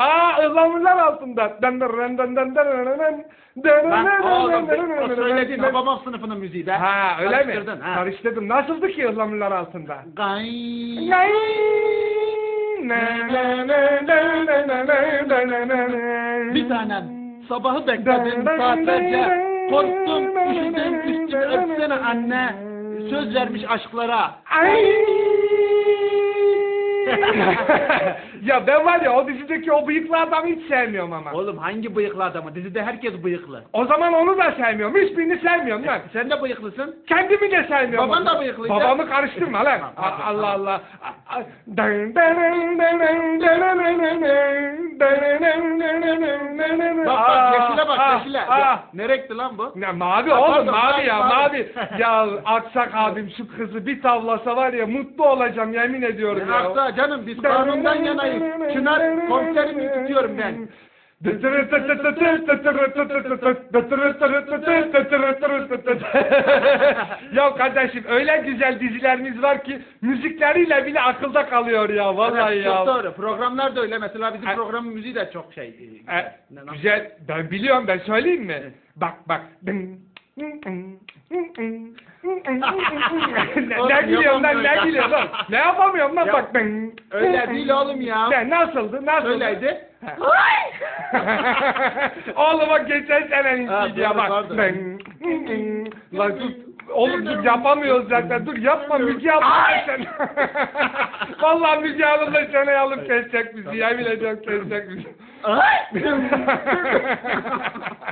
Aa ıhlamurlar altında. Dın o söylediğin. Hababam sınıfının müziği be. Ha öyle mi? Karıştırdın, ha. Karıştırdım. Nasıldı ki ıhlamurlar altında? Gay. Bir tanem sabahı bekledim saatlerce. Korktum üşüdüm üstüme öpsene anne. Söz vermiş aşklara. Ay! ya ben var ya o dizideki o bıyıklı adamı hiç sevmiyorum ama. Oğlum hangi bıyıklı adamı? Dizide herkes bıyıklı. O zaman onu da sevmiyorum. Hiçbirini sevmiyorum lan. Sen de bıyıklısın. Kendimi de sevmiyorum. Baban da bıyıklıydı. Babamı karıştırma lan. Allah Allah. Bak bak yeşile bak ah, yeşile. ah. Ne renkli lan bu? Ne mavi Ha, oğlum pardon, mavi ya mavi. ya Aksak abim şu kızı bir tavlasa var ya mutlu olacağım yemin ediyorum ya. Hatta canım biz kanundan yanayız. Çınar komiserimi tutuyorum ben. ya kardeşim öyle güzel dizilerimiz var ki müzikleriyle bile akılda kalıyor ya vallahi Evet, ya. Çok doğru. Programlar da öyle. Mesela bizim Ha. programın müziği de çok şey. e, ne- güzel ben biliyorum ben söyleyeyim mi? Bak bak. ne, Oğlum, ne gülüyorsun lan ne yapamıyorum. gülüyorsun lan? Ne yapamıyorum lan Ya, bak. öyle değil oğlum ya. Ne nasıldı nasıldı? Öyleydi. Oğlum bak geçen senenin Ha, ya bak. pardon. Ben... Lan dur. Oğlum dur yapamıyoruz zaten. Dur yapma Müge yapma sen. Vallahi Müge Hanım da seni alıp kesecek bizi. Yemin ediyorum kesecek bizi.